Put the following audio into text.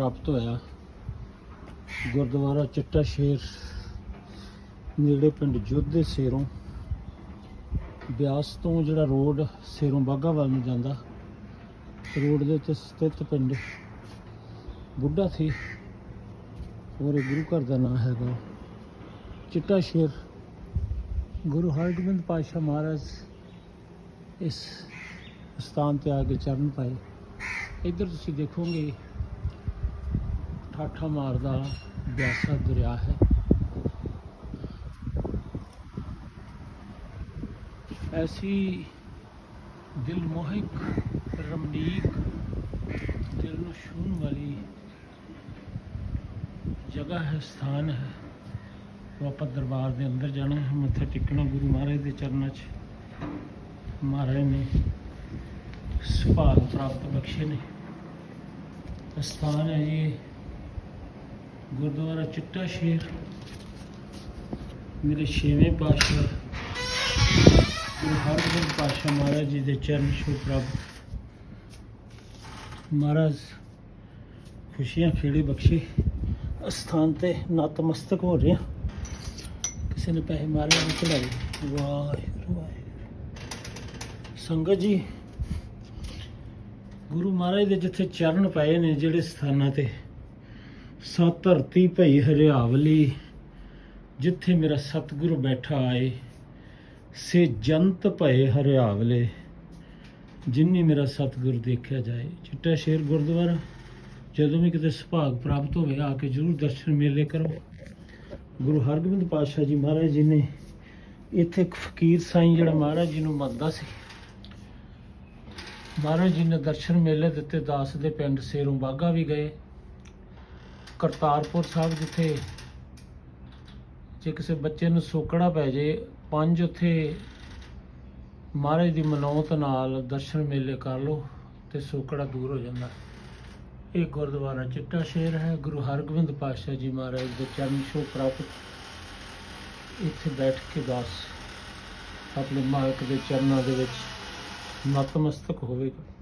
ਪ੍ਰਾਪਤ ਹੋਇਆ। ਗੁਰਦੁਆਰਾ ਚਿੱਟਾ ਸ਼ੇਰ ਨੇੜੇ ਪਿੰਡ ਜੋਧੇ ਸੇਰੋਂ। ਬਿਆਸ ਤੋਂ ਜਿਹੜਾ ਰੋਡ ਸੇਰੋਂ ਬਾਗਾ ਵੱਲ ਨੂੰ ਜਾਂਦਾ, ਰੋਡ ਦੇ ਉੱਤੇ ਸਥਿਤ ਪਿੰਡ ਬੁੱਢਾ ਸੀ ਔਰ ਇਹ ਗੁਰੂ ਘਰ ਦਾ ਨਾਮ ਹੈਗਾ। ਚਿੱਟਾ ਸ਼ੇਰ ਗੁਰੂ ਹਰਗੋਬਿੰਦ ਪਾਤਸ਼ਾਹ ਮਹਾਰਾਜ ਇਸ ਸਥਾਨ ਤੇ ਆ ਕੇ ਚਰਨ ਪਾਏ। ਇੱਧਰ ਤੁਸੀਂ ਦੇਖੋਗੇ ਠਾਠਾ ਮਾਰਦਾ ਬਿਆਸਾ ਦਰਿਆ ਹੈ। ਐਸੀ ਦਿਲ ਮੋਹਿਕ ਰਮਣੀਕ ਦਿਲ ਨੂੰ ਛੂਹਣ ਵਾਲੀ ਜਗ੍ਹਾ ਹੈ, ਸਥਾਨ ਹੈ। ਉਹ ਆਪਾਂ ਦਰਬਾਰ ਦੇ ਅੰਦਰ ਜਾਣਾ ਹੈ, ਮੱਥਾ ਟੇਕਣਾ ਗੁਰੂ ਮਹਾਰਾਜ ਦੇ ਚਰਨਾਂ 'ਚ। ਮਹਾਰਾਜ ਨੇ ਸੁਭਾਗ ਪ੍ਰਾਪਤ ਬਖਸ਼ੇ ਨੇ। ਸਥਾਨ ਹੈ ਜੀ ਗੁਰਦੁਆਰਾ ਚਿੱਟਾ ਸ਼ੇਰ। ਮੇਰੇ ਛੇਵੇਂ ਪਾਤਸ਼ਾਹ ਗੁਰੂ ਹਰਗੋਬਿੰਦ ਪਾਤਸ਼ਾਹ ਮਹਾਰਾਜ ਜੀ ਦੇ ਚਰਨ ਛੋਹ ਪ੍ਰਾਪਤ ਮਹਾਰਾਜ, ਖੁਸ਼ੀਆਂ ਖੇੜੇ ਬਖਸ਼ੇ। ਸਥਾਨ ਤੇ ਨਤਮਸਤਕ ਹੋ ਰਿਹਾ। ਕਿਸੇ ਨੇ ਪੈਸੇ ਮਾਰੇ ਨੇ ਚਲਾਏ ਵਾਹਿਗੁਰੂ ਵਾਹਿਗੁਰੂ। ਸੰਗਤ ਜੀ, ਗੁਰੂ ਮਹਾਰਾਜ ਦੇ ਜਿੱਥੇ ਚਰਨ ਪਏ ਨੇ, ਜਿਹੜੇ ਸਥਾਨਾਂ ਤੇ ਸੋ ਧਰਤੀ ਭਈ ਹਰਿਆਵਲੀ, ਜਿੱਥੇ ਮੇਰਾ ਸਤਿਗੁਰੂ ਬੈਠਾ ਆਏ, ਸੇ ਜੰਤ ਭਏ ਹਰਿਆਵਲੇ, ਜਿੰਨੀ ਮੇਰਾ ਸਤਿਗੁਰ ਦੇਖਿਆ ਜਾਏ। ਚਿੱਟਾ ਸ਼ੇਰ ਗੁਰਦੁਆਰਾ, ਜਦੋਂ ਵੀ ਕਿਤੇ ਸੁਭਾਗ ਪ੍ਰਾਪਤ ਹੋਵੇ, ਆ ਕੇ ਜਰੂਰ ਦਰਸ਼ਨ ਮੇਲੇ ਕਰੋ। ਗੁਰੂ ਹਰਗੋਬਿੰਦ ਪਾਤਸ਼ਾਹ ਜੀ ਮਹਾਰਾਜ ਜੀ ਨੇ ਇੱਥੇ ਇੱਕ ਫਕੀਰ ਸਾਈਂ ਜਿਹੜਾ ਮਹਾਰਾਜ ਜੀ ਨੂੰ ਮੰਨਦਾ ਸੀ। ਮਹਾਰਾਜ ਜੀ ਨੇ ਦਰਸ਼ਨ ਮੇਲੇ ਦਿੱਤੇ, ਦਾਸ ਦੇ ਪਿੰਡ ਸੇਰੋਂ ਬਾਗਾ ਵੀ ਗਏ। ਕਰਤਾਰਪੁਰ ਸਾਹਿਬ ਜਿੱਥੇ ਜੇ ਕਿਸੇ ਬੱਚੇ ਨੂੰ ਸੋਕੜਾ ਪੈ ਜੇ, ਪੰਜ ਉੱਥੇ ਮਹਾਰਾਜ ਦੀ ਮਨੌਤ ਨਾਲ ਦਰਸ਼ਨ ਮੇਲੇ ਕਰ ਲਓ ਤੇ ਸੋਕੜਾ ਦੂਰ ਹੋ ਜਾਂਦਾ। ਇਹ ਗੁਰਦੁਆਰਾ ਚਿੱਟਾ ਸ਼ੇਰ ਹੈ। ਗੁਰੂ ਹਰਗੋਬਿੰਦ ਪਾਤਸ਼ਾਹ ਜੀ ਮਹਾਰਾਜ ਦੇ ਚਰਨ ਛੋਹ ਪ੍ਰਾਪਤ ਇੱਥੇ ਬੈਠ ਕੇ ਦਾਸ ਆਪਣੇ ਮਾਲਕ ਦੇ ਚਰਨਾਂ ਦੇ ਵਿੱਚ ਨਤਮਸਤਕ ਹੋਵੇਗਾ।